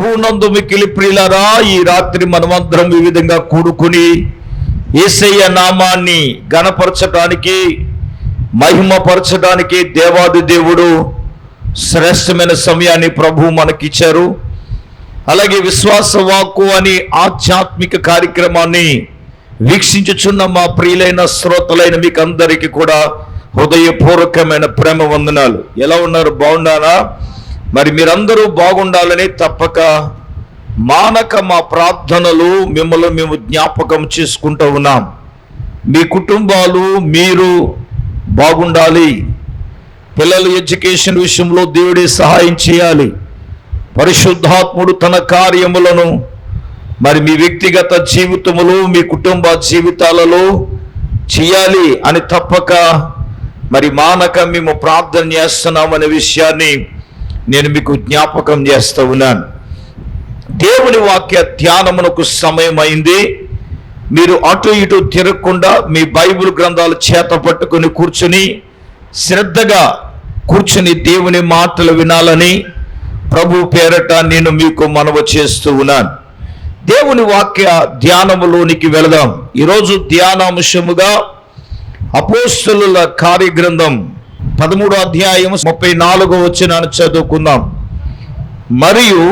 ప్రభునందు మిక్కిలి ప్రియులరా ఈ రాత్రి మనమందరం ఈ విధంగా కూడుకుని ఏసయ్య నామాన్ని గణపరచడానికి మహిమపరచడానికి దేవాది దేవుడు శ్రేష్టమైన సమయాన్ని ప్రభు మనకిచ్చారు. అలాగే విశ్వాస వాక్కు అని ఆధ్యాత్మిక కార్యక్రమాన్ని వీక్షించుచున్న మా ప్రియులైన శ్రోతలైన మీకు అందరికీ కూడా హృదయపూర్వకమైన ప్రేమ వందనాలు. ఎలా ఉన్నారు? బాగున్నారా? మరి మీరందరూ బాగుండాలని తప్పక మానక మా ప్రార్థనలు మిమ్మల్ని మేము జ్ఞాపకం చేసుకుంటూ ఉన్నాం. మీ కుటుంబాలు మీరు బాగుండాలి. పిల్లల ఎడ్యుకేషన్ విషయంలో దేవుడే సహాయం చేయాలి. పరిశుద్ధాత్ముడు తన కార్యములను మరి మీ వ్యక్తిగత జీవితములు మీ కుటుంబ జీవితాలలో చేయాలి అని తప్పక మరి మానక మేము ప్రార్థన చేస్తున్నామనే విషయాన్ని నేను మీకు జ్ఞాపకం చేస్తూ ఉన్నాను. దేవుని వాక్య ధ్యానమునకు సమయమైంది. మీరు అటు ఇటు తిరగకుండా మీ బైబిల్ గ్రంథాలు చేత పట్టుకొని కూర్చుని శ్రద్ధగా కూర్చుని దేవుని మాటలు వినాలని ప్రభు పేరట నేను మీకు మనవ చేస్తూ ఉన్నాను. దేవుని వాక్య ధ్యానములోనికి వెళదాం. ఈరోజు ధ్యానాంశముగా అపోస్తుల కార్యగ్రంథం పదమూడు అధ్యాయం ముప్పై నాలుగో వచ్చిన చదువుకుందాం. మరియు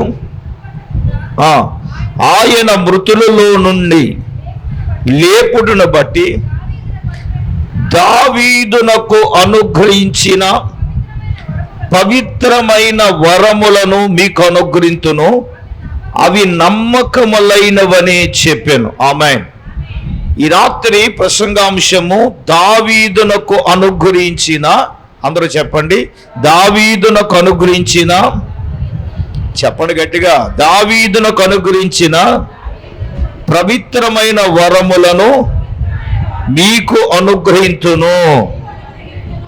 ఆయన మృతులలో నుండి లేపుడును బట్టి దావీదునకు అనుగ్రహించిన పవిత్రమైన వరములను మీకు అనుగ్రహించును అవి నమ్మకములైనవని చెప్పాను. ఆమె ఈ రాత్రి ప్రసంగాంశము దావీదునకు అనుగ్రహించిన అందరూ చెప్పండి. దావీదునకు అనుగ్రహించిన చెప్పండి గట్టిగా. దావీదునకు అనుగ్రహించిన పవిత్రమైన వరములను మీకు అనుగ్రహించును.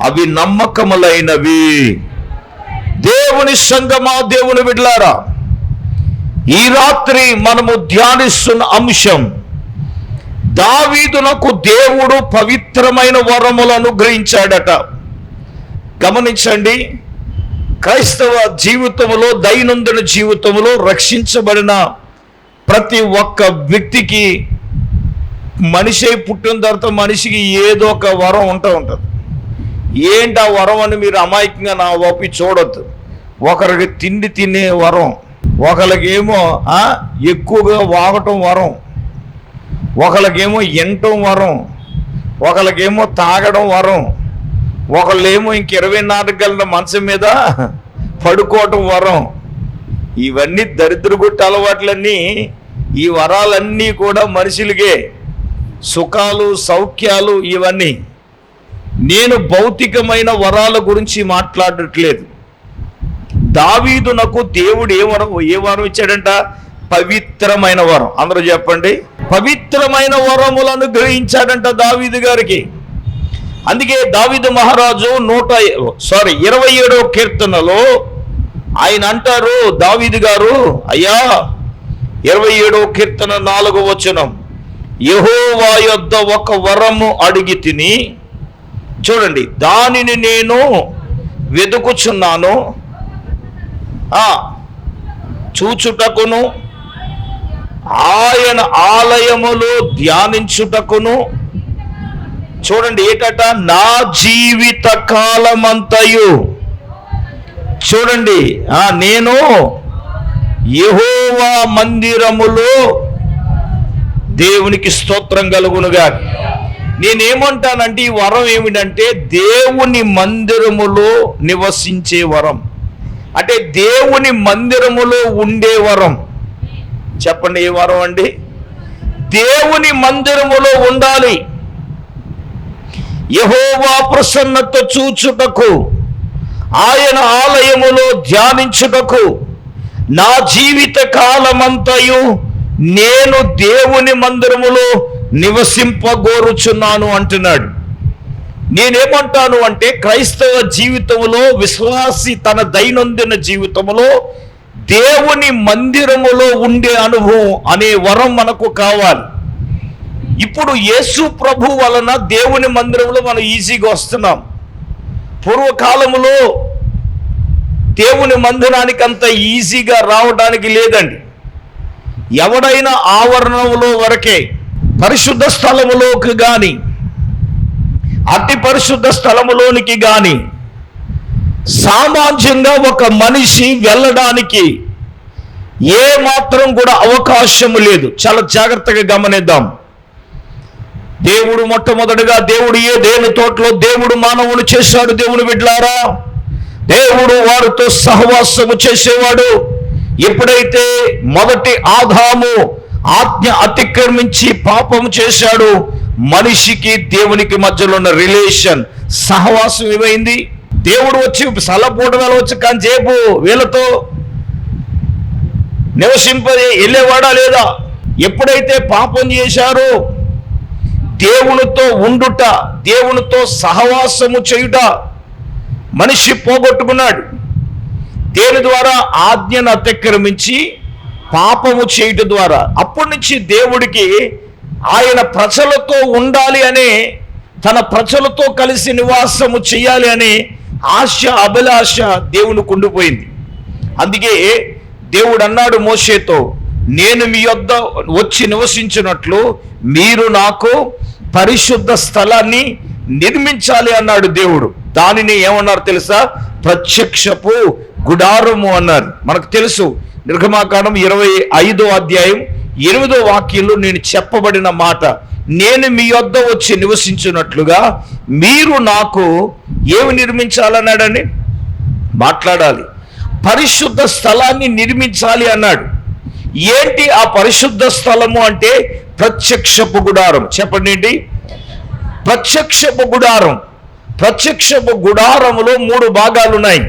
అవి నమ్మకములైనవి. దేవుని సంగమా దేవుని విడ్లారా ఈ రాత్రి మనము ధ్యానిస్తున్న అంశం దావీదునకు దేవుడు పవిత్రమైన వరములు అనుగ్రహించాడట. గమనించండి క్రైస్తవ జీవితంలో దైనందిన జీవితంలో రక్షించబడిన ప్రతి ఒక్క వ్యక్తికి మనిషి పుట్టిన తర్వాత మనిషికి ఏదో ఒక వరం ఉంటూ ఉంటుంది. ఏంటి ఆ వరం అని మీరు అమాయకంగా నా ఓపి చూడొద్దు. ఒకరికి తిండి తినే వరం ఒకరికేమో ఎక్కువగా వాగటం వరం ఒకరికేమో ఎంటం వరం ఒకరికేమో తాగడం వరం ఒకళ్ళేమో ఇంక ఇరవై నాలుగు గంటల మంచం మీద పడుకోవటం వరం. ఇవన్నీ దరిద్ర గుట్ట అలవాట్లన్నీ ఈ వరాలన్నీ కూడా మనుషులకే. సుఖాలు సౌఖ్యాలు ఇవన్నీ. నేను భౌతికమైన వరాల గురించి మాట్లాడట్లేదు. దావీదునకు దేవుడు ఏ వరం ఏ వరం ఇచ్చాడంట? పవిత్రమైన వరం. అందరూ చెప్పండి. పవిత్రమైన వరములను గ్రహించాడంట దావీదు గారికి. అందుకే దావిదు మహారాజు నూట సారీ ఇరవై ఏడో కీర్తనలో ఆయన అంటారు దావిదు గారు అయ్యా ఇరవై ఏడో కీర్తన నాలుగో వచనం యెహోవా యొద్ద ఒక వరము అడిగి తిని చూడండి దానిని నేను వెతుకుచున్నాను చూచుటకును ఆయన ఆలయములో ధ్యానించుటకును చూడండి ఏటట? నా జీవిత కాలమంతయు. చూడండి. ఆ నేను యహోవా మందిరములో దేవునికి స్తోత్రం కలుగునుగా నేనేమంటానంటే ఈ వరం ఏమిటంటే దేవుని మందిరములో నివసించే వరం. అంటే దేవుని మందిరములో ఉండే వరం. చెప్పండి ఏ వరం అండి? దేవుని మందిరములో ఉండాలి. యహోవా ప్రసన్నత చూచుటకు ఆయన ఆలయములో ధ్యానించుటకు నా జీవిత కాలమంతయు నేను దేవుని మందిరములో నివసింపగోరుచున్నాను అంటున్నాడు. నేనేమంటాను అంటే క్రైస్తవ జీవితంలో విశ్వాసి తన దైనందిన జీవితంలో దేవుని మందిరములో ఉండే అనుభవం అనే వరం మనకు కావాలి. ఇప్పుడు యేసు ప్రభు వలన దేవుని మందిరంలో మనం ఈజీగా వస్తున్నాం. పూర్వకాలములో దేవుని మందిరానికి అంత ఈజీగా రావడానికి లేదండి. ఎవడైనా ఆవరణంలో వరకే పరిశుద్ధ స్థలములోకి కానీ అతి పరిశుద్ధ స్థలములోనికి కానీ సామాన్యంగా ఒక మనిషి వెళ్ళడానికి ఏ మాత్రం కూడా అవకాశం లేదు. చాలా జాగ్రత్తగా గమనిద్దాం. దేవుడు మొట్టమొదటిగా దేవుడు ఏ దేని తోటలో దేవుడు మానవుని చేశాడు దేవుని బిడ్లారా. దేవుడు వారితో సహవాసము చేసేవాడు. ఎప్పుడైతే మొదటి ఆదాము ఆజ్ఞ అతిక్రమించి పాపము చేశాడు మనిషికి దేవునికి మధ్యలో ఉన్న రిలేషన్ సహవాసం ఏమైంది? దేవుడు వచ్చి సలపూట వెళ్ళవచ్చు వచ్చి కాంచేపు వీళ్ళతో నివసింప వెళ్ళేవాడా లేదా? ఎప్పుడైతే పాపం చేశారో దేవునితో ఉండుట దేవునితో సహవాసము చేయుట మనిషి పోగొట్టుకున్నాడు. దేని ద్వారా? ఆజ్ఞను అతిక్రమించి పాపము చేయుట ద్వారా. అప్పటి నుంచి దేవుడికి ఆయన ప్రజలతో ఉండాలి అనే తన ప్రజలతో కలిసి నివాసము చేయాలి అనే ఆశ అభిలాష దేవునికి ఉండిపోయింది. అందుకే దేవుడు అన్నాడు మోషేతో నేను మీ యొద్ద వచ్చి నివసించినట్లు మీరు నాకు పరిశుద్ధ స్థలాన్ని నిర్మించాలి అన్నాడు దేవుడు. దానిని ఏమన్నారు తెలుసా? ప్రత్యక్షపు గుడారము అన్నారు. మనకు తెలుసు నిర్గమాకాండం ఇరవై ఐదో అధ్యాయం ఎనిమిదో వాక్యంలో నేను చెప్పబడిన మాట నేను మీ యొద్ద వచ్చి నివసించినట్లుగా మీరు నాకు ఏమి నిర్మించాలన్నాడని మాట్లాడాలి. పరిశుద్ధ స్థలాన్ని నిర్మించాలి అన్నాడు. ఏంటి ఆ పరిశుద్ధ స్థలము అంటే ప్రత్యక్షపు గుడారం. చెప్పండి ఏంటి? ప్రత్యక్షపు గుడారం. ప్రత్యక్షపు గుడారములో మూడు భాగాలు ఉన్నాయి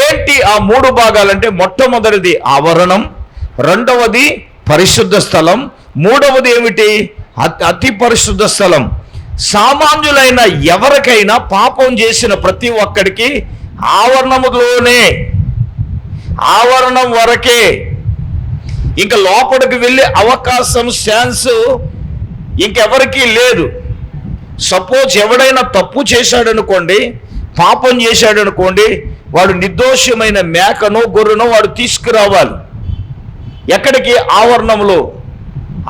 ఏంటి ఆ మూడు భాగాలు అంటే మొట్టమొదటిది ఆవరణం రెండవది పరిశుద్ధ స్థలం మూడవది ఏమిటి? అతి అతి పరిశుద్ధ స్థలం. సామాన్యులైన ఎవరికైనా పాపం చేసిన ప్రతి ఒక్కడికి ఆవరణములోనే ఆవరణం వరకే ఇంకా లోపలికి వెళ్ళే అవకాశం ఛాన్స్ ఇంకెవరికీ లేదు. సపోజ్ ఎవడైనా తప్పు చేశాడనుకోండి పాపం చేశాడనుకోండి వాడు నిర్దోషమైన మేకను గొర్రెను వాడు తీసుకురావాలి. ఎక్కడికి? ఆవరణంలో.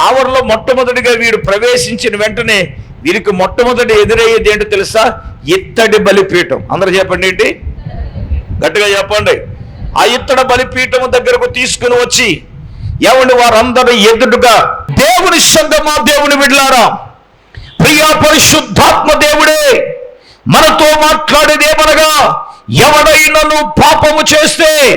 ఆవరణలో మొట్టమొదటిగా వీడు ప్రవేశించిన వెంటనే వీరికి మొట్టమొదటి ఎదురయ్యేది ఏంటో తెలుసా? ఇత్తడి బలిపీఠం. అందరూ చెప్పండి ఏంటి? గట్టిగా చెప్పండి. ఆ ఇత్తడి బలిపీఠం దగ్గరకు తీసుకుని వచ్చి ఏమండి వారందరూ ఎదుటగా దేవుని సంగమా దేవుని విడలారా ప్రియా పరిశుద్ధాత్మ దేవుడే మనతో మాట్లాడేదేమనగా ఎవడైనను పాపము చేస్తే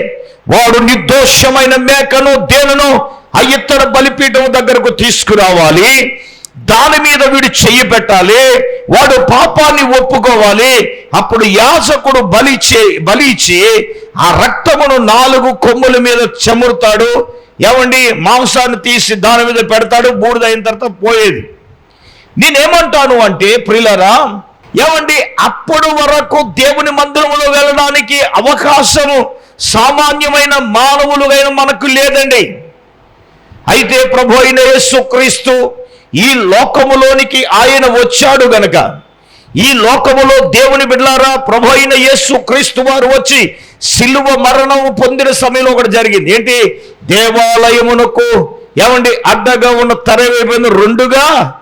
వాడు నిర్దోషమైన మేకను దేనును ఆ ఇతర బలిపీఠం దగ్గరకు తీసుకురావాలి. దాని మీద వీడు చెయ్యి పెట్టాలి. వాడు పాపాన్ని ఒప్పుకోవాలి. అప్పుడు యాజకుడు బలి చే ఆ రక్తమును నాలుగు కొమ్ముల మీద చెమురుతాడు. ఏమండి? మాంసాన్ని తీసి దాని మీద పెడతాడు బూడిదైన తర్వాత పోయేది. నేనేమంటాను అంటే ప్రిలరా ఏమండి? అప్పటి వరకు దేవుని మందిరంలో వెళ్ళడానికి అవకాశము సామాన్యమైన మానవులుగైన మనకు లేదండి. అయితే ప్రభు అయిన యేసుక్రీస్తు ఈ లోకములోనికి ఆయన వచ్చాడు గనక. ఈ లోకములో దేవుని బిడ్లారా ప్రభు అయిన యేసు క్రీస్తు వారు వచ్చి సిలువ మరణం పొందిన సమయంలో ఒకటి జరిగింది. ఏంటి? దేవాలయమునకు ఏమండి? అడ్డగా ఉన్న తరవేపోయిన రెండుగా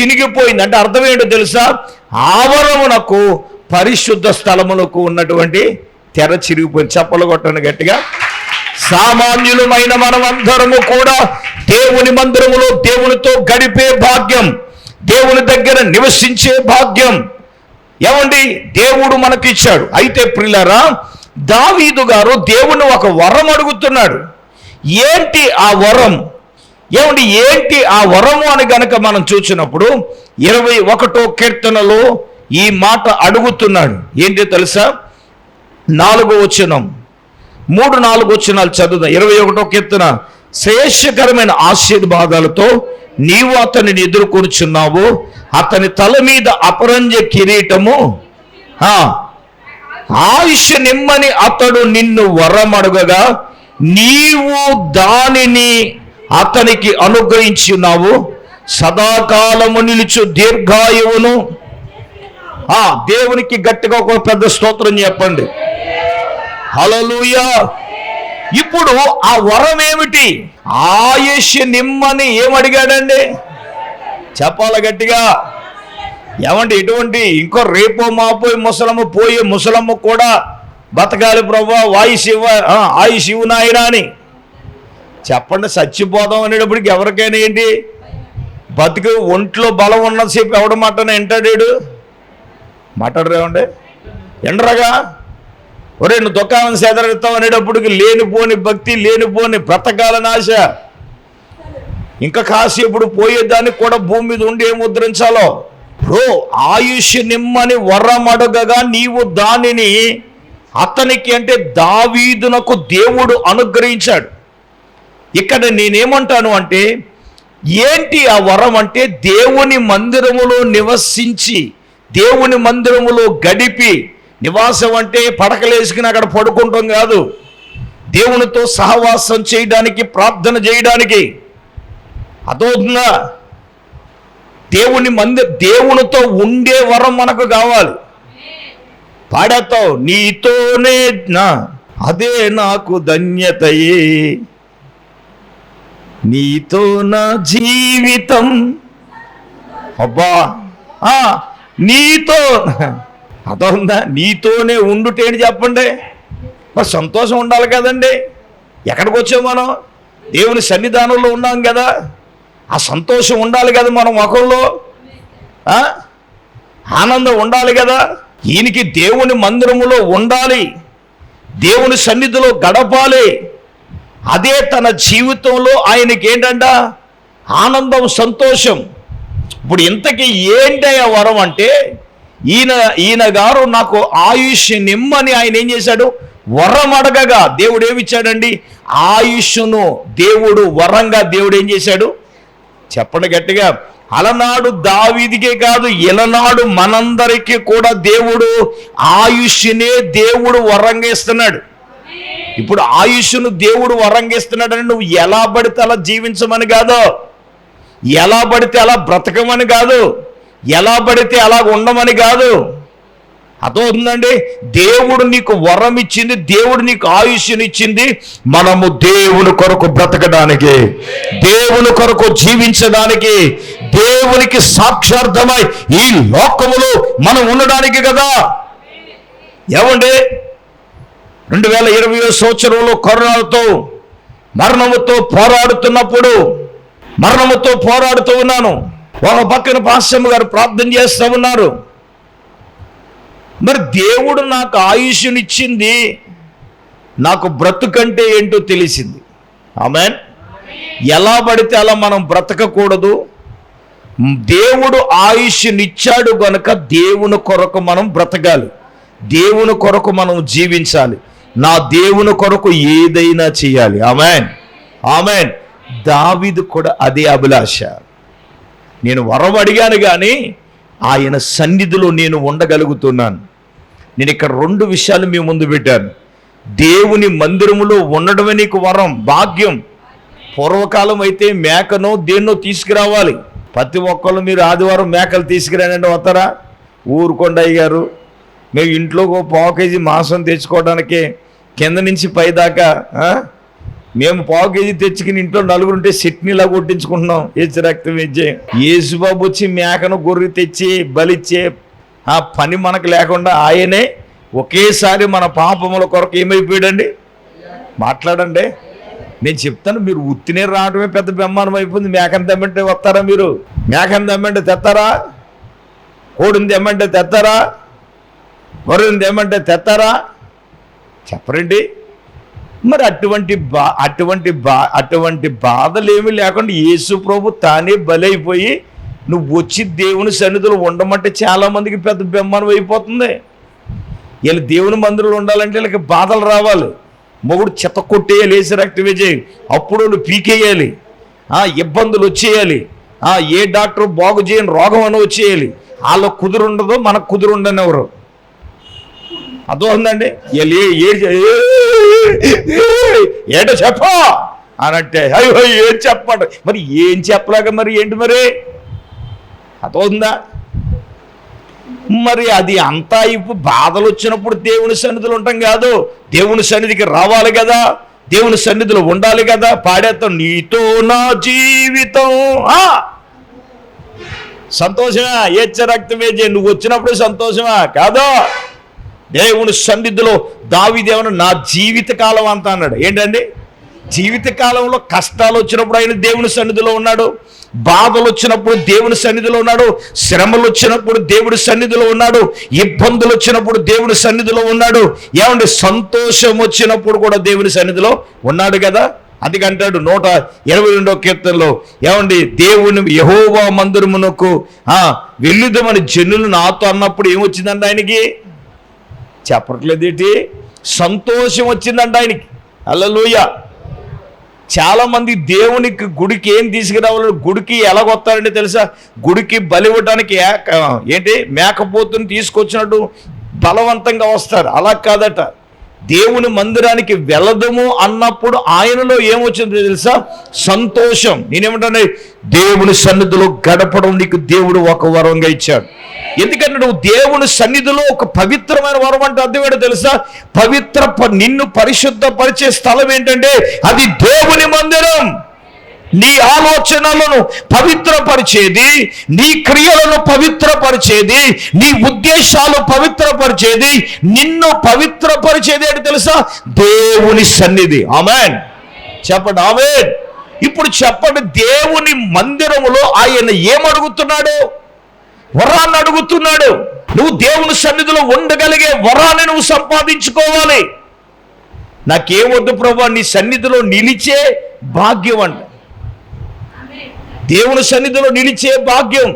చినిగిపోయింది. అంటే అర్థం ఏంటో తెలుసా? ఆవరమునకు పరిశుద్ధ స్థలమునకు ఉన్నటువంటి తెర చిరిగిపోయింది. చెప్పలు కొట్టను గట్టిగా. సామాన్యులమైన మనమందరము కూడా దేవుని మందిరములో దేవునితో గడిపే భాగ్యం దేవుని దగ్గర నివసించే భాగ్యం. ఏమండి? దేవుడు మనకిచ్చాడు. అయితే ప్రిల్లరా దావీదు గారు దేవుని ఒక వరం అడుగుతున్నాడు. ఏంటి ఆ వరం? ఏమండి ఏంటి ఆ వరము అని గనక మనం చూసినప్పుడు ఇరవై ఒకటో కీర్తనలో ఈ మాట అడుగుతున్నాడు. ఏంటి తెలుసా? నాలుగో వచనం. మూడు నాలుగు వచనాలు చదువుదాం. ఇరవై ఒకటో కీర్తన. శ్రేయస్కరమైన ఆశీర్వాదాలతో నీవు అతనిని ఎదుర్కొనుచున్నావు. అతని తల మీద అపరంజ కిరీటము. ఆయుష్ నిమ్మని అతడు నిన్ను వరమడుగగా నీవు దానిని అతనికి అనుగ్రహించున్నావు సదాకాలము నిలుచు దీర్ఘాయువును. ఆ దేవునికి గట్టిగా ఒక పెద్ద స్తోత్రం చెప్పండి. హల్లెలూయా. ఇప్పుడు ఆ వరం ఏమిటి ఆయుష్ నిమ్మని ఏమడిగాడండి? చెప్పాల గట్టిగా? ఏమంటే ఎటువంటి ఇంకో రేపో మాపో ముసలమ్మ పోయే ముసలమ్మ కూడా బతకాలి ప్రభా వాయుష్ ఇవ్వ ఆ, ఆయుష్ ఇవ్వు నాయనా అని. చెప్పండి చచ్చిపోదాం అనేటప్పటికి ఎవరికైనా ఏంటి? బతుకు ఒంట్లో బలం ఉన్నసేపు ఎవడ మాటన వింటాడేడు? మాట్లాడరేమండి ఎండరగా ఒరే నువ్వు దుకాణం సేదరెత్తావు అనేటప్పటికి లేనిపోని భక్తి లేనిపోని బ్రతకాలని ఆశ. ఇంకా కాసేపు పోయేదానికి కూడా భూమి మీద ఉండి ఏం ముద్రించాలో? బ్రో ఆయుష్ నిమ్మని వరం అడగగా నీవు దానిని అతనికి అంటే దావీదునకు దేవుడు అనుగ్రహించాడు. ఇక్కడ నేనేమంటాను అంటే ఏంటి ఆ వరం అంటే దేవుని మందిరములో నివసించి దేవుని మందిరములో గడిపి నివాసం అంటే పడకలేసుకుని అక్కడ పడుకుంటాం కాదు. దేవునితో సహవాసం చేయడానికి ప్రార్థన చేయడానికి. అదవుతుందా దేవుని మంది దేవునితో ఉండే వరం మనకు కావాలి. పాడతావు నీతోనే నా అదే నాకు ధన్యతయే. నీతో నా జీవితం. అబ్బా ఆ, నీతో అదొందా నీతోనే ఉండుటేని చెప్పండి. మరి సంతోషం ఉండాలి కదండి. ఎక్కడికి వచ్చాం మనం? దేవుని సన్నిధానంలో ఉన్నాం కదా. ఆ సంతోషం ఉండాలి కదా మన ముఖంలో ఆనందం ఉండాలి కదా. ఈయనకి దేవుని మందిరములో ఉండాలి. దేవుని సన్నిధిలో గడపాలి. అదే తన జీవితంలో ఆయనకి ఏంటంట? ఆనందం సంతోషం. ఇప్పుడు ఇంతకీ ఏంటి వరం అంటే? ఈయన ఈయన గారు నాకు ఆయుష్ నిమ్మని ఆయన ఏం చేశాడు? వరం అడగగా దేవుడు ఏమిచ్చాడండి ఆయుష్ను దేవుడు వరంగా దేవుడు ఏం చేశాడు? చెప్పండి గట్టిగా. అలనాడు దావీదికే కాదు ఇలనాడు మనందరికీ కూడా దేవుడు ఆయుష్నే దేవుడు వరంగా ఇస్తున్నాడు ఇప్పుడు ఆయుష్ను దేవుడు వరంగా ఇస్తున్నాడని నువ్వు ఎలా పడితే అలా జీవించమని కాదు. ఎలా పడితే అలా బ్రతకమని కాదు. ఎలా పడితే అలా ఉండమని కాదు. అర్థమవుతుందండి? దేవుడు నీకు వరం ఇచ్చింది దేవుడు నీకు ఆయుష్నిచ్చింది మనము దేవుని కొరకు బ్రతకడానికి దేవుని కొరకు జీవించడానికి దేవునికి సాక్షార్థమై ఈ లోకములో మనం ఉండడానికి కదా. ఏమండి? రెండు వేల ఇరవై సంవత్సరంలో కరోనాతో మరణముతో పోరాడుతున్నప్పుడు మరణముతో పోరాడుతూ ఉన్నాను. ఒక పక్కన పాశ్రమ గారు ప్రార్థన చేస్తూ ఉన్నారు. మరి దేవుడు నాకు ఆయుష్నిచ్చింది నాకు బ్రతుకంటే ఏంటో తెలిసింది. ఆమెన్? ఎలా పడితే అలా మనం బ్రతకకూడదు. దేవుడు ఆయుష్నిచ్చాడు గనుక దేవుని కొరకు మనం బ్రతకాలి. దేవుని కొరకు మనం జీవించాలి. నా దేవుని కొరకు ఏదైనా చేయాలి. ఆమెన్? ఆమెన్. దావిది కూడా అదే అభిలాష. నేను వరం అడిగాను కానీ ఆయన సన్నిధిలో నేను ఉండగలుగుతున్నాను. నేను ఇక్కడ రెండు విషయాలు మీ ముందు పెట్టాను. దేవుని మందిరములో ఉండడమే నీకు వరం భాగ్యం. పూర్వకాలం అయితే మేకనో దేన్నో తీసుకురావాలి. ప్రతి ఒక్కళ్ళు మీరు ఆదివారం మేకలు తీసుకురానండి వస్తారా? ఊరుకొండయ్య గారు మేము ఇంట్లో ఒక పావు కేజీ మాంసం తెచ్చుకోవడానికి కింద నుంచి పైదాకా మేము పావు కేజీ తెచ్చుకుని ఇంట్లో నలుగురుంటే చట్నీలా కొట్టించుకుంటున్నాం. ఏచి రక్తం ఇచ్చే యేసుబాబు వచ్చి మేకను గొర్రె తెచ్చి బలిచ్చే ఆ పని మనకు లేకుండా ఆయనే ఒకేసారి మన పాపముల కొరకు ఏమైపోయాడండి? మాట్లాడండి. నేను చెప్తాను మీరు ఉత్తినే రావడమే పెద్ద బెమ్మానం అయిపోయింది. మేకను తెమ్మంటే వస్తారా మీరు? మేకని తెమ్మంటే తెస్తారా? కోడిని తెమ్మంటే తెస్తారా? గొర్రెని తెమ్మంటే తెస్తారా? చెప్పరండి. మరి అటువంటి బా అటువంటి బా అటువంటి బాధలేమీ లేకుండా యేసు ప్రభు తానే బలైపోయి నువ్వు వచ్చి దేవుని సన్నిధిలో ఉండమంటే చాలామందికి పెద్ద బెమ్మనం అయిపోతుంది. వీళ్ళు దేవుని మందిరంలో ఉండాలంటే వీళ్ళకి బాధలు రావాలి. మొగుడు చెత్త కొట్టేయాలి వేసి రక్తమే చేయి అప్పుడు నువ్వు పీకేయాలి. ఇబ్బందులు వచ్చేయాలి. ఏ డాక్టర్ బాగు చేయని రోగం అని వచ్చేయాలి. వాళ్ళకు కుదురుండదు మనకు కుదురుండని ఎవరు అర్థమవుతుందండి? ఉందండి ఏ- ఏ- ఏ- ఏంటో అనంటే అయ్యో ఏం చెప్పండి మరి ఏం చెప్పలేక మరి ఏంటి మరి? అర్థమవుతుందా? మరి అది అంతా ఇప్పుడు బాధలు వచ్చినప్పుడు దేవుని సన్నిధిలో ఉంటాం కాదు. దేవుని సన్నిధికి రావాలి కదా. దేవుని సన్నిధిలో ఉండాలి కదా. పాడేస్తాం నీతో నా జీవితం. ఆ! సంతోషమా? ఏచ్చ రక్తమే జే నువ్వు వచ్చినప్పుడు సంతోషమా? కాదా. దేవుని సన్నిధిలో దావిదేవన నా జీవిత కాలం అంతా అన్నాడు. ఏంటండి? జీవిత కాలంలో కష్టాలు వచ్చినప్పుడు ఆయన దేవుని సన్నిధిలో ఉన్నాడు. బాధలు వచ్చినప్పుడు దేవుని సన్నిధిలో ఉన్నాడు. శ్రమలు వచ్చినప్పుడు దేవుడి సన్నిధిలో ఉన్నాడు. ఇబ్బందులు వచ్చినప్పుడు దేవుడి సన్నిధిలో ఉన్నాడు. ఏమండి? సంతోషం వచ్చినప్పుడు కూడా దేవుని సన్నిధిలో ఉన్నాడు కదా? అందుకంటాడు నూట ఇరవై రెండో కీర్తనలో ఏమండి? దేవుని యహోవా మందిరమునకు వెళ్ళుదామని జనులు నాతో అన్నప్పుడు ఏమొచ్చిందండి ఆయనకి? చెప్పట్లేదేటి సంతోషం వచ్చిందంట ఆయనకి. అల్లలోయ చాలామంది దేవునికి గుడికి ఏం తీసుకురావాలో గుడికి ఎలాగొస్తారంటే తెలుసా? గుడికి బలి ఇవ్వడానికి ఏంటి? మేకపోతుని తీసుకొచ్చినట్టు బలవంతంగా వస్తారు. అలా కాదట. దేవుని మందిరానికి వెళ్ళదము అన్నప్పుడు ఆయనలో ఏమొచ్చిందో తెలుసా? సంతోషం. నేనేమంటాను దేవుని సన్నిధిలో గడపడం నీకు దేవుడు ఒక వరంగా ఇచ్చాడు. ఎందుకంటే నువ్వు దేవుని సన్నిధిలో ఒక పవిత్రమైన వరం అంటే అర్థమేటో తెలుసా? పవిత్ర ప- నిన్ను పరిశుద్ధపరిచే స్థలం ఏంటంటే అది దేవుని మందిరం. నీ ఆలోచనలను పవిత్రపరిచేది నీ క్రియలను పవిత్రపరిచేది నీ ఉద్దేశాలు పవిత్రపరిచేది నిన్ను పవిత్రపరిచేది అంటే తెలుసా? దేవుని సన్నిధి. ఆమెన్. చెప్పండి ఆమెన్. ఇప్పుడు చెప్పండి దేవుని మందిరములో ఆయన ఏమడుగుతున్నాడు? వరాన్ని అడుగుతున్నాడు. నువ్వు దేవుని సన్నిధిలో ఉండగలిగే వరాన్ని నువ్వు సంపాదించుకోవాలి. నాకేమొద్దు ప్రభా నీ సన్నిధిలో నిలిచే భాగ్యం అంట. దేవుని సన్నిధిలో నిలిచే భాగ్యం.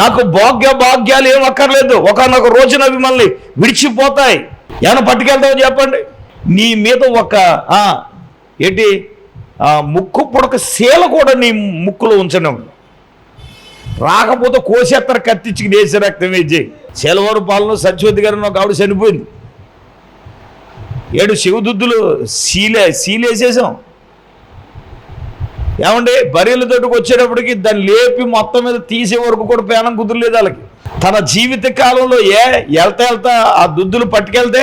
నాకు భాగ్య భాగ్యాలు ఏం అక్కర్లేదు. ఒకనొక రోజున మిమ్మల్ని మళ్ళీ విడిచిపోతాయి. ఏమైనా పట్టుకెళ్తావు చెప్పండి. నీ మీద ఒక ఏంటి ముక్కు పుడక శీల కూడా నీ ముక్కులో ఉంచడం రాకపోతే కోసేత్తర కత్తిచ్చి దేశ రక్తం వేసి. సెలవారు పాలన సత్యవతి గారిని ఒక ఆవిడ చనిపోయింది. ఏడు శివదుద్దులు సీలే సీలేసేసాం. ఏమండి? బరీల తోటికి వచ్చేటప్పటికి దాన్ని లేపి మొత్తం మీద తీసే వరకు కూడా పేనం కుదరలేదు వాళ్ళకి. తన జీవిత కాలంలో ఏ వెళ్తా వెళ్తా ఆ దుద్దులు పట్టుకెళ్తే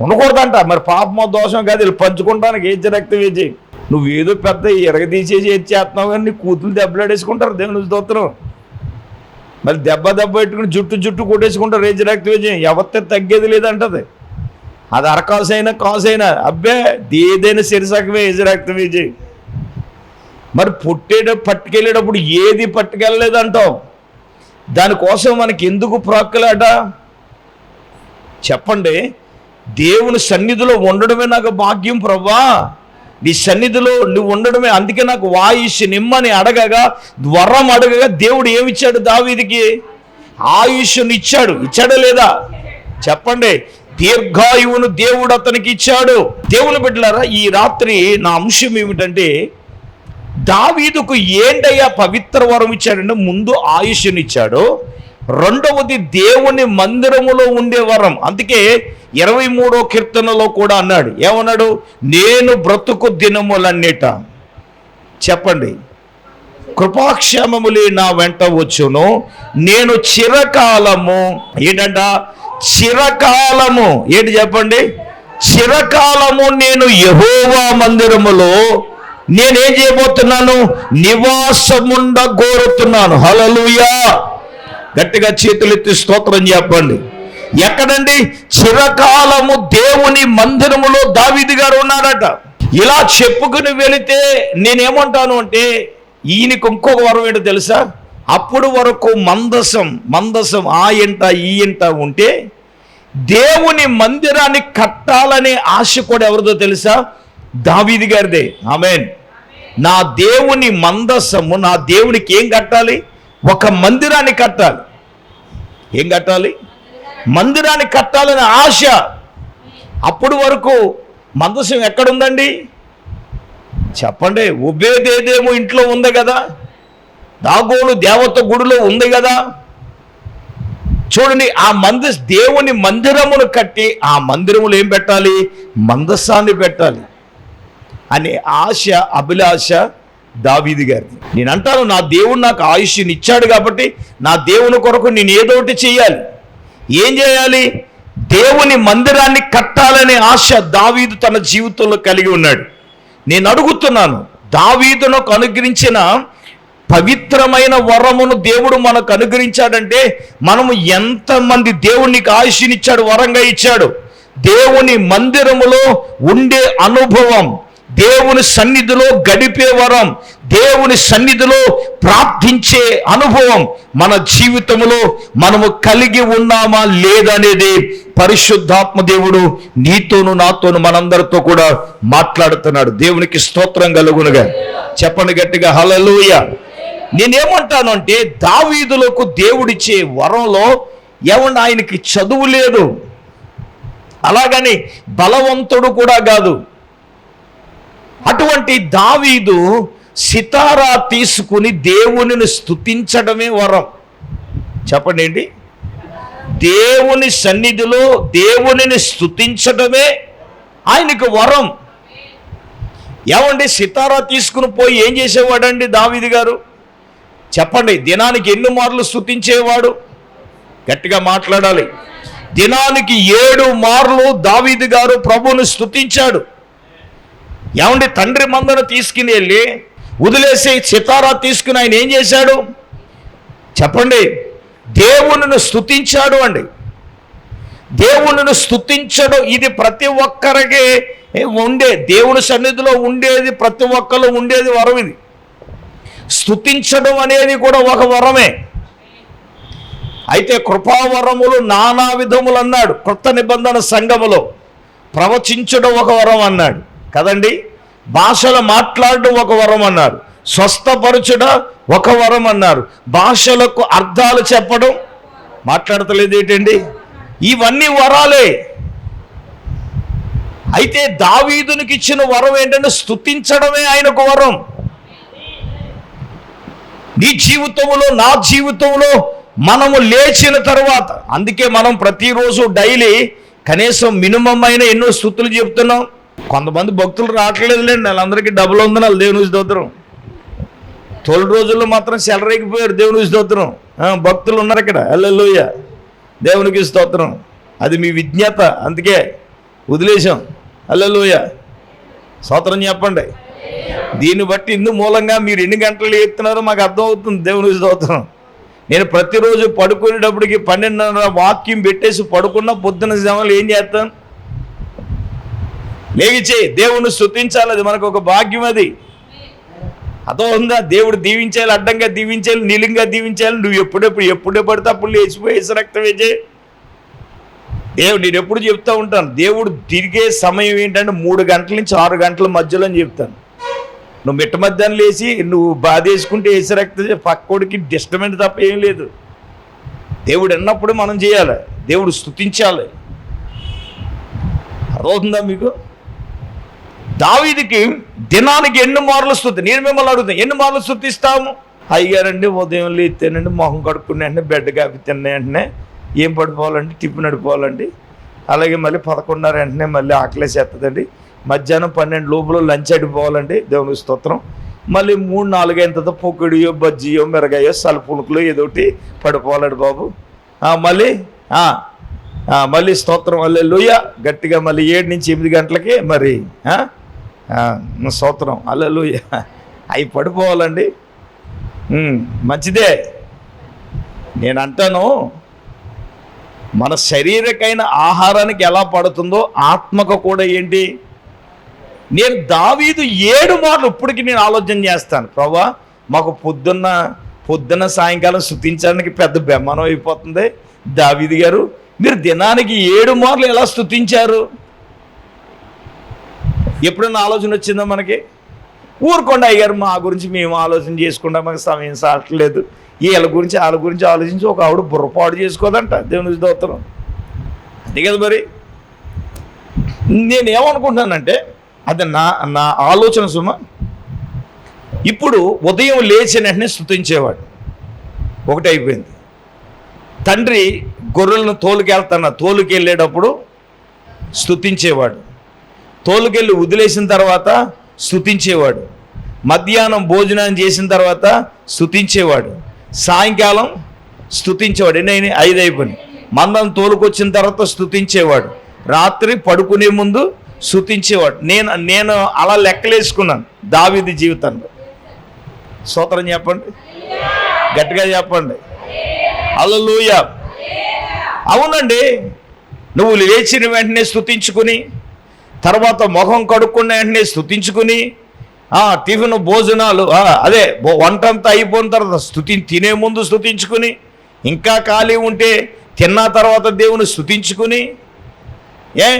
ఉండకూడదంట. మరి పాపమో దోషం కాదు వీళ్ళు పంచుకుంటానికి ఏం రక్తం వేచి నువ్వు ఏదో పెద్ద ఎరగ తీసేసి ఏది చేస్తున్నావు కానీ నీ కూతులు దెబ్బలాడేసుకుంటారు దేవుని దోత్తరం మరి దెబ్బ దెబ్బ పెట్టుకుని జుట్టు జుట్టు కొట్టేసుకుంటారు రేజు రక్తం వేచి ఎవరితే తగ్గేది లేదంటది. అది అరకాసైనా కాసైనా. అబ్బే ఏదైనా సిరిసకమే ఏజు రక్తం వేచి మరి పుట్టేట పట్టుకెళ్ళేటప్పుడు ఏది పట్టుకెళ్ళలేదంటావు? దానికోసం మనకి ఎందుకు ప్రాక్కులాట? చెప్పండి. దేవుని సన్నిధిలో ఉండడమే నాకు భాగ్యం ప్రభా నీ సన్నిధిలో నువ్వు ఉండడమే అందుకే నాకు వాయుష్ నిమ్మని అడగగా వరం అడగగా దేవుడు ఏమిచ్చాడు దావీదికి? ఆయుష్ని ఇచ్చాడు. ఇచ్చాడా లేదా? చెప్పండి. దీర్ఘాయువును దేవుడు అతనికి ఇచ్చాడు. దేవుని బిడ్డలారా ఈ రాత్రి నా అంశం ఏమిటంటే దావీదుకు ఏంటయ్యా పవిత్ర వరం ఇచ్చాడంటే ముందు ఆయుష్నిచ్చాడు. రెండవది దేవుని మందిరములో ఉండే వరం. అందుకే ఇరవై మూడో కీర్తనలో కూడా అన్నాడు. ఏమన్నాడు? నేను బ్రతుకు దినములన్నిట. చెప్పండి. కృపాక్షేమములే నా వెంట వచ్చును. నేను చిరకాలము ఏంటంట? చిరకాలము. ఏంటి చెప్పండి? చిరకాలము నేను యహోవా మందిరములో నేనేం చేయబోతున్నాను? నివాసముండ కోరుతున్నాను. హలలుయా గట్టిగా చేతులెత్తి స్తోత్రం చెప్పండి. ఎక్కడండి? చిరకాలము దేవుని మందిరములో దావిది గారు ఉన్నాడట. ఇలా చెప్పుకుని వెళితే నేనేమంటాను అంటే ఈయనకు ఇంకొక వరం ఏంటో తెలుసా? అప్పుడు వరకు మందసం మందసం ఆ ఇంట ఈ ఇంట ఉంటే దేవుని మందిరాన్ని కట్టాలనే ఆశ కూడా ఎవరిదో తెలుసా? దావీది గారిదే. ఆమెన్. నా దేవుని మందస్సము నా దేవునికి ఏం కట్టాలి? ఒక మందిరాన్ని కట్టాలి. ఏం కట్టాలి? మందిరాన్ని కట్టాలనే ఆశ. అప్పుడు వరకు మందసం ఎక్కడుందండి? చెప్పండి. ఉబేదేదేమో ఇంట్లో ఉంది కదా? దాగోలు దేవత గుడిలో ఉంది కదా? చూడండి ఆ మంద దేవుని మందిరమును కట్టి ఆ మందిరములు ఏం పెట్టాలి? మందస్సాన్ని పెట్టాలి. అనే ఆశ అభిలాష దావీది గారిది. నేను అంటాను నా దేవుడు నాకు ఆయుష్నిచ్చాడు కాబట్టి నా దేవుని కొరకు నేను ఏదో ఒకటి చేయాలి. ఏం చేయాలి? దేవుని మందిరాన్ని కట్టాలనే ఆశ దావీదు తన జీవితంలో కలిగి ఉన్నాడు. నేను అడుగుతున్నాను దావీదునకు అనుగ్రహించిన పవిత్రమైన వరమును దేవుడు మనకు అనుగ్రహించాడంటే మనము ఎంతమంది దేవునికి ఆయుష్నిచ్చాడు వరంగా ఇచ్చాడు? దేవుని మందిరములో ఉండే అనుభవం దేవుని సన్నిధిలో గడిపే వరం దేవుని సన్నిధిలో ప్రార్థించే అనుభవం మన జీవితంలో మనము కలిగి ఉన్నామా లేదనేది పరిశుద్ధాత్మ దేవుడు నీతోను నాతోను మనందరితో కూడా మాట్లాడుతున్నాడు. దేవునికి స్తోత్రం కలుగునుగా. చెప్పండి గట్టిగా హలలోయ నేనేమంటాను అంటే దావీదులకు దేవుడిచ్చే వరంలో ఏమన్నా ఆయనకి చదువు లేదు. అలాగని బలవంతుడు కూడా కాదు. అటువంటి దావీదు సితారా తీసుకుని దేవునిని స్థుతించడమే వరం. చెప్పండి దేవుని సన్నిధిలో దేవునిని స్థుతించడమే ఆయనకు వరం. ఏమండి? సితారా తీసుకుని పోయి ఏం చేసేవాడండి దావీది గారు? చెప్పండి దినానికి ఎన్ని మార్లు స్తుతించేవాడు? గట్టిగా మాట్లాడాలి. దినానికి ఏడు మార్లు దావీదు గారు ప్రభువును స్థుతించాడు ఏమండి తండ్రి మందను తీసుకుని వెళ్ళి వదిలేసి సితారా తీసుకుని ఆయన ఏం చేశాడు? చెప్పండి దేవునిని స్థుతించాడు అండి. దేవుణ్ణి స్థుతించడం ఇది ప్రతి ఒక్కరికి ఉండే దేవుని సన్నిధిలో ఉండేది ప్రతి ఒక్కరు ఉండేది వరం ఇది. స్తుతించడం అనేది కూడా ఒక వరమే. అయితే కృపావరములు నానా విధములు అన్నాడు కొత్త నిబంధన సంఘములో ప్రవచించడం ఒక వరం అన్నాడు. కదండి? భాషలు మాట్లాడడం ఒక వరం అన్నారు. స్వస్థపరచుట ఒక వరం అన్నారు. భాషలకు అర్థాలు చెప్పడం మాట్లాడతలేదు ఏంటండి? ఇవన్నీ వరాలే. అయితే దావీదునికి ఇచ్చిన వరం ఏంటంటే స్తుతించడమే ఆయనకు వరం. నీ జీవితంలో నా జీవితంలో మనము లేచిన తర్వాత అందుకే మనం ప్రతిరోజు డైలీ కనీసం మినిమం అయిన ఎన్నో స్థుతులు చెప్తున్నాం. కొంతమంది భక్తులు రావట్లేదులేండి వాళ్ళందరికీ డబ్బులు ఉందని వాళ్ళు దేవుని స్తోత్రం. తొలి రోజుల్లో మాత్రం సెలరేకిపోయారు దేవునికి స్తోత్రం. భక్తులు ఉన్నారు ఇక్కడ. అల్లెల్లోయ దేవునికి స్తోత్రం. అది మీ విజ్ఞత అందుకే వదిలేశాం. అల్లెల్లోయ స్తోత్రం చెప్పండి. దీన్ని బట్టి ఇందు మూలంగా మీరు ఎన్ని గంటలు ఎత్తున్నారో మాకు అర్థమవుతుంది దేవుని స్తోత్రం. నేను ప్రతిరోజు పడుకునేటప్పటికి పన్నెండున్నర వాక్యం పెట్టేసి పడుకున్న పొద్దున సమయంలో ఏం చేస్తాను లేగిచే దేవుణ్ణి స్థుతించాలి అది మనకు ఒక భాగ్యం అది అదో ఉందా దేవుడు దీవించాలి అడ్డంగా దీవించాలి నీలంగా దీవించాలి నువ్వు ఎప్పుడెప్పుడు ఎప్పుడే పడితే అప్పుడు లేచిపోయి రక్తం వేచే దేవుడు నేను ఎప్పుడు చెప్తా ఉంటాను దేవుడు తిరిగే సమయం ఏంటంటే మూడు గంటల నుంచి ఆరు గంటల మధ్యలో అని చెప్తాను. నువ్వు మిట్ట మధ్యాహ్నం లేచి నువ్వు బాధేసుకుంటే వేసి రక్తం పక్కోడికి డిస్టర్బెంట్ తప్ప ఏం లేదు. దేవుడు అన్నప్పుడు మనం చేయాలి దేవుడు స్తుతించాలి. అర్థమవుతుందా మీకు? దావీదికి దినానికి ఎన్ని మార్లు స్థుతి నేను మిమ్మల్ని అడుగుతాను ఎన్ని మార్లు స్థుతిస్తాము అయ్యారండి ఉదయం లేతేనండి మొహం కడుక్కునే వెంటనే బెడ్ కాపి తిన్న వెంటనే. ఏం పడిపోవాలండి టిఫిన్ నడిపోవాలండి అలాగే మళ్ళీ పదకొండున్నర వెంటనే మళ్ళీ ఆకలేసేస్తుందండి మధ్యాహ్నం పన్నెండు లోపల లంచ్ అడిపోవాలండి దేవుని స్తోత్రం. మళ్ళీ మూడు నాలుగు అయిన తర్వాత పొక్కుడియో బజ్జియో మిరగాయో సలుపులుకులు ఏదో ఒకటి పడిపోవాలండి బాబు. మళ్ళీ మళ్ళీ స్తోత్రం మళ్ళీ లూయ గట్టిగా మళ్ళీ ఏడు నుంచి ఎనిమిది గంటలకి మరి సూత్రం అల్లలు అవి పడిపోవాలండి. మంచిదే. నేను అంటాను మన శరీరకైన ఆహారానికి ఎలా పడుతుందో ఆత్మకు కూడా ఏంటి? నేను దావీదు ఏడు మార్లు ఇప్పటికి నేను ఆలోచన చేస్తాను. ప్రభా మాకు పొద్దున్న పొద్దున్న సాయంకాలం స్థుతించడానికి పెద్ద బెమ్మనం అయిపోతుంది. దావీది గారు మీరు దినానికి ఏడు మార్లు ఎలా స్థుతించారు ఎప్పుడన్నా ఆలోచన వచ్చిందా మనకి? ఊరుకోండి అయ్యారు మా గురించి మేము ఆలోచన చేసుకుంటాం మాకు సమయం సాటలేదు. వీళ్ళ గురించి వాళ్ళ గురించి ఆలోచించి ఒక ఆవిడ బుర్రపాటు చేసుకోదంట దేవుని దోత్తరం అంతే కదా మరి? నేనేమనుకుంటున్నానంటే అది నా నా ఆలోచన సుమ. ఇప్పుడు ఉదయం లేచిన వెంటనే స్థుతించేవాడు ఒకటి అయిపోయింది. తండ్రి గొర్రెలను తోలుకెళ్తాన తోలుకెళ్ళేటప్పుడు స్థుతించేవాడు తోలుకెళ్ళి వదిలేసిన తర్వాత స్థుతించేవాడు మధ్యాహ్నం భోజనం చేసిన తర్వాత స్తుతించేవాడు. సాయంకాలం స్తుతించేవాడు. ఎన్ని ఐదు అయిపోయినాయి. మందం తోలుకొచ్చిన తర్వాత స్తుతించేవాడు. రాత్రి పడుకునే ముందు స్తుతించేవాడు. నేను నేను అలా లెక్కలేసుకున్నాను దావిది జీవితంలో. సూత్రం చెప్పండి? గట్టిగా చెప్పండి. అల్లూయ అవునండి. నువ్వు లేచిన వెంటనే స్థుతించుకుని తర్వాత మొహం కడుక్కున్న వెంటనే స్థుతించుకుని టిఫిన్ భోజనాలు అదే వంట అంతా అయిపోయిన తర్వాత స్థుతి తినే ముందు స్థుతించుకుని ఇంకా ఖాళీ ఉంటే తిన్న తర్వాత దేవుని స్థుతించుకుని ఏ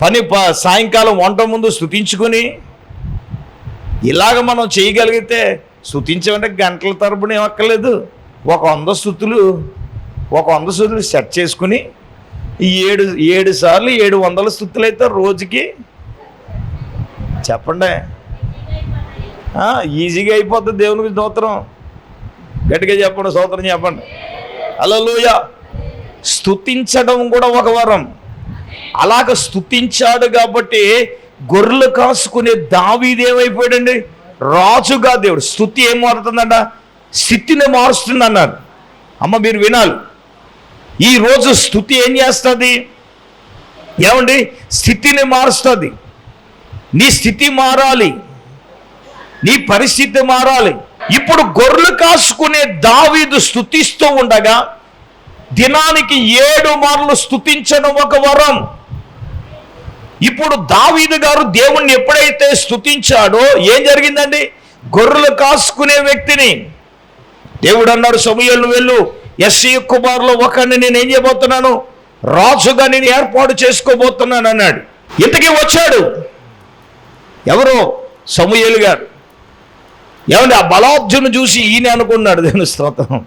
పని ప సాయంకాలం వంట ముందు స్థుతించుకుని ఇలాగ మనం చేయగలిగితే స్థుతించమంటే గంటల తరపున ఏమక్కర్లేదు ఒక వంద స్థుతులు ఒక వంద స్థుతులు సెట్ చేసుకుని ఏడు ఏడు సార్లు ఏడు వందల స్థుతులు అయితే రోజుకి చెప్పండి. ఈజీగా అయిపోతుంది దేవునికి స్తోత్రం. గట్టిగా చెప్పండి స్తోత్రం చెప్పండి. అలలోయ స్తుతించడం కూడా ఒక వరం. అలాగ స్తుతించాడు కాబట్టి గొర్రెలు కాసుకునే దావీదేమైపోయాడండి రాజుగా దేవుడు. స్థుతి ఏం మారుతుందంట? స్థితిని మారుస్తుంది అన్నారు అమ్మ మీరు వినాలి. ఈ రోజు స్థుతి ఏం చేస్తుంది? ఏమండి? స్థితిని మారుస్తుంది. నీ స్థితి మారాలి. నీ పరిస్థితి మారాలి. ఇప్పుడు గొర్రెలు కాసుకునే దావీదు స్థుతిస్తూ ఉండగా దినానికి ఏడు మార్లు స్థుతించడం ఒక వరం. ఇప్పుడు దావీదు గారు దేవుణ్ణి ఎప్పుడైతే స్థుతించాడో ఏం జరిగిందండి? గొర్రెలు కాసుకునే వ్యక్తిని దేవుడు అన్నాడు సమయంలో వెళ్ళు. ఎస్సీ కుమార్లో ఒకరిని నేను ఏం చేయబోతున్నాను? రాజుగా నేను ఏర్పాటు చేసుకోబోతున్నాను అన్నాడు. ఇంతకీ వచ్చాడు. ఎవరు? సమూహలు గారు. ఏమండి ఆ బలాబ్జును చూసి ఈయన అనుకున్నాడు. దేవుని స్తోత్రం.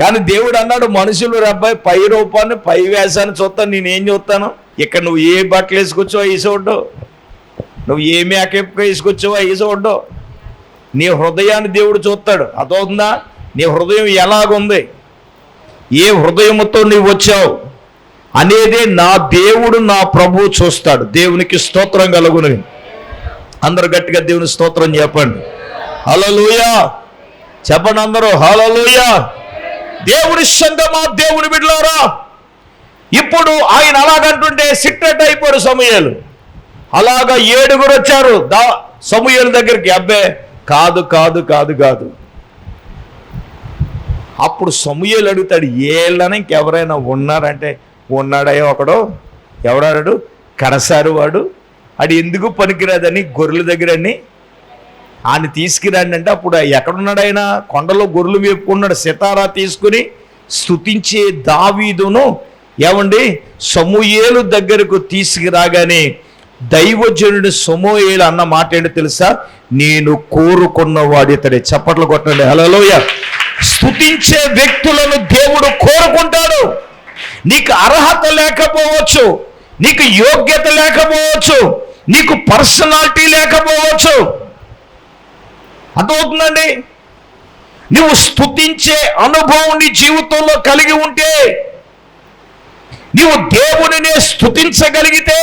కానీ దేవుడు అన్నాడు మనుషులు రబ్బాయి పై రూపాన్ని పై వేషాన్ని చూస్తాను నేనేం చూస్తాను? ఇక్కడ నువ్వు ఏ బట్టలు వేసుకొచ్చావో వేసోడ్డు నువ్వు ఏ మేకప్ వేసుకొచ్చావో వేసోడ్డు నీ హృదయాన్ని దేవుడు చూస్తాడు. అదవుతుందా నీ హృదయం ఎలాగుంది? ఏ హృదయముతో నీవు వచ్చావు? అనేది నా దేవుడు నా ప్రభు చూస్తాడు. దేవునికి స్తోత్రం కలుగును. అందరు గట్టిగా దేవుని స్తోత్రం చెప్పండి. హలలుయా చెప్పండి అందరూ హలలుయా దేవుని సంగమా దేవుని బిడ్డలారా! ఇప్పుడు ఆయన అలాగంటుంటే సిట్టెట్ అయిపోయారు సమయాలు. అలాగా ఏడుగురు వచ్చారు. దా సమయాల దగ్గరికి అబ్బే కాదు కాదు కాదు కాదు. అప్పుడు సమూహలు అడుగుతాడు ఏళ్ళని ఇంకెవరైనా ఉన్నారంటే ఉన్నాడయో ఒకడు ఎవడాడు కడసారు వాడు. అది ఎందుకు పనికిరాదని గొర్రెల దగ్గరని ఆయన తీసుకురండి అంటే అప్పుడు ఎక్కడున్నాడైనా? కొండలో గొర్రెలు మేపుకున్నాడు సితారా తీసుకుని స్థుతించే దావీదును ఏమండి? సమూయేలు దగ్గరకు తీసుకురాగానే దైవజనుడి సమూయేలు అన్న మాట ఏంటో తెలుసా? నేను కోరుకున్న వాడు ఇతడే. చప్పట్లు కొట్టండి. హలోయ స్థుతించే వ్యక్తులను దేవుడు కోరుకుంటాడు. నీకు అర్హత లేకపోవచ్చు నీకు యోగ్యత లేకపోవచ్చు నీకు పర్సనాలిటీ లేకపోవచ్చు. అర్థమవుతుందండి? నువ్వు స్థుతించే అనుభవం నీ జీవితంలో కలిగి ఉంటే నీవు దేవుడినే స్థుతించగలిగితే